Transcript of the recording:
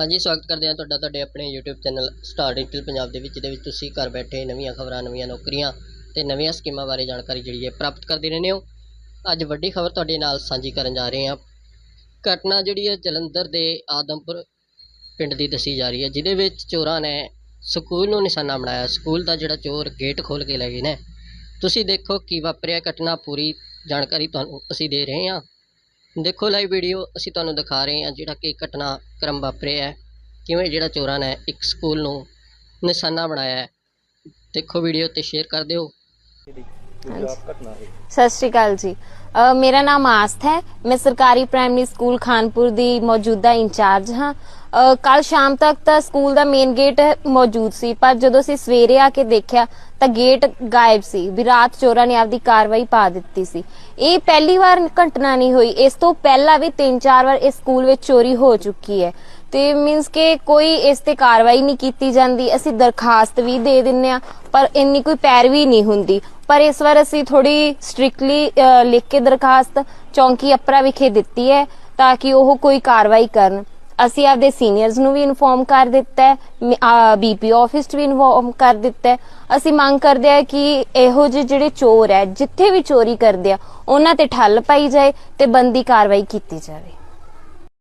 ਹਾਂਜੀ, ਸਵਾਗਤ ਕਰਦੇ ਹਾਂ ਤੁਹਾਡਾ, ਤੁਹਾਡੇ ਆਪਣੇ YouTube channel Star Digital Punjab ਦੇ ਵਿੱਚ, ਜਿਹਦੇ ਵਿੱਚ ਤੁਸੀਂ ਘਰ ਬੈਠੇ ਨਵੀਆਂ ਖਬਰਾਂ, ਨਵੀਆਂ ਨੌਕਰੀਆਂ ਤੇ ਨਵੀਆਂ ਸਕੀਮਾਂ ਬਾਰੇ ਜਾਣਕਾਰੀ ਜਿਹੜੀ ਹੈ ਪ੍ਰਾਪਤ ਕਰਦੇ ਰਹਿੰਦੇ ਹੋ। ਅੱਜ ਵੱਡੀ ਖਬਰ ਤੁਹਾਡੇ ਨਾਲ ਸਾਂਝੀ ਕਰਨ ਜਾ ਰਹੇ ਹਾਂ। ਘਟਨਾ ਜਿਹੜੀ ਹੈ ਜਲੰਧਰ ਦੇ ਆਦਮਪੁਰ ਪਿੰਡ ਦੀ ਦੱਸੀ ਜਾ ਰਹੀ ਹੈ, ਜਿਹਦੇ ਵਿੱਚ ਚੋਰਾਂ ਨੇ ਸਕੂਲ ਨੂੰ ਨਿਸ਼ਾਨਾ ਬਣਾਇਆ। ਸਕੂਲ ਦਾ ਜਿਹੜਾ ਚੋਰ ਗੇਟ ਖੋਲ ਕੇ ਲੈ ਗਏ ਨੇ। ਤੁਸੀਂ ਦੇਖੋ ਕੀ ਵਾਪਰਿਆ ਘਟਨਾ, ਪੂਰੀ ਜਾਣਕਾਰੀ ਤੁਹਾਨੂੰ ਅਸੀਂ ਦੇ ਰਹੇ ਹਾਂ। ਦੇਖੋ ਲਾਈਵ ਵੀਡੀਓ ਅਸੀਂ ਤੁਹਾਨੂੰ ਦਿਖਾ ਰਹੇ ਹਾਂ ਜਿਹੜਾ ਕਿ ਘਟਨਾ ਕਰਮ ਵਾਪਰਿਆ ਹੈ। ਕਿਵੇਂ ਜਿਹੜਾ ਚੋਰਾਂ ਨੇ ਇੱਕ ਸਕੂਲ ਨੂੰ ਨਿਸ਼ਾਨਾ ਬਣਾਇਆ ਹੈ। ਦੇਖੋ ਵੀਡੀਓ ਤੇ ਸ਼ੇਅਰ ਕਰ ਦਿਓ। ਸਤਿ ਸ਼੍ਰੀ ਅਕਾਲ ਜੀ। ਮੇਰਾ ਨਾਮ ਆਸਥ ਹੈ। ਮੈਂ ਸਰਕਾਰੀ ਪ੍ਰਾਇਮਰੀ ਸਕੂਲ ਖਾਨਪੁਰ ਦੀ ਮੌਜੂਦਾ ਇੰਚਾਰਜ ਹਾਂ। ਕੱਲ ਸ਼ਾਮ ਤੱਕ ਤਾਂ ਸਕੂਲ ਦਾ ਮੇਨ ਗੇਟ ਮੌਜੂਦ ਸੀ ਪਰ ਜਦੋਂ ਅਸੀਂ ਸਵੇਰੇ ਆ ਕੇ ਦੇਖਿਆ ਤਾਂ ਗੇਟ ਗਾਇਬ ਸੀ। ਵੀ ਰਾਤ ਚੋਰਾਂ ਨੇ ਆਪਦੀ ਕਾਰਵਾਈ ਪਾ ਦਿੱਤੀ ਸੀ। ਇਹ ਪਹਿਲੀ ਵਾਰ ਘਟਨਾ ਨਹੀਂ ਹੋਈ। ਇਸ ਤੋਂ ਪਹਿਲਾਂ ਵੀ ਤਿੰਨ ਚਾਰ ਵਾਰ ਇਸ ਸਕੂਲ ਵਿੱਚ ਚੋਰੀ ਹੋ ਚੁੱਕੀ ਹੈ। ਤੇ ਮੀਨਸ ਕਿ ਕੋਈ ਇਸ ਤੇ ਕਾਰਵਾਈ ਨਹੀਂ ਕੀਤੀ ਜਾਂਦੀ, ਅਸੀਂ ਦਰਖਾਸਤ ਵੀ ਦੇ ਦਿੰਨੇ ਆ ਪਰ ਇੰਨੀ ਕੋਈ ਪੈਰਵੀ ਨਹੀਂ ਹੁੰਦੀ। ਪਰ ਇਸ ਵਾਰ ਅਸੀਂ ਥੋੜੀ ਸਟ੍ਰਿਕਟਲੀ ਲਿਖ ਕੇ ਦਰਖਾਸਤ ਚੌਂਕੀ ਅਪਰਾ ਵਿਖੇ ਦਿੱਤੀ ਹੈ ਤਾਂ ਕਿ ਉਹ ਕੋਈ ਕਾਰਵਾਈ ਕਰਨ। ਅਸੀਂ ਆਪਦੇ ਸੀਨੀਅਰਸ ਨੂੰ ਵੀ ਇਨਫੋਰਮ ਕਰ ਦਿੱਤਾ ਹੈ ਬੀਪੀ ਆਫਿਸ 'ਚ ਵੀ ਇਨਫੋਰਮ ਕਰ ਦਿੱਤਾ ਹੈ। ਅਸੀਂ ਮੰਗ ਕਰਦੇ ਆ ਕਿ ਇਹੋ ਜਿਹੇ ਜਿਹੜੇ ਚੋਰ ਹੈ, ਜਿੱਥੇ ਵੀ ਚੋਰੀ ਕਰਦੇ ਆ, ਉਹਨਾਂ ਤੇ ਠੱਲ ਪਾਈ ਜਾਏ ਤੇ ਬੰਦੀ ਕਾਰਵਾਈ ਕੀਤੀ ਜਾਵੇ।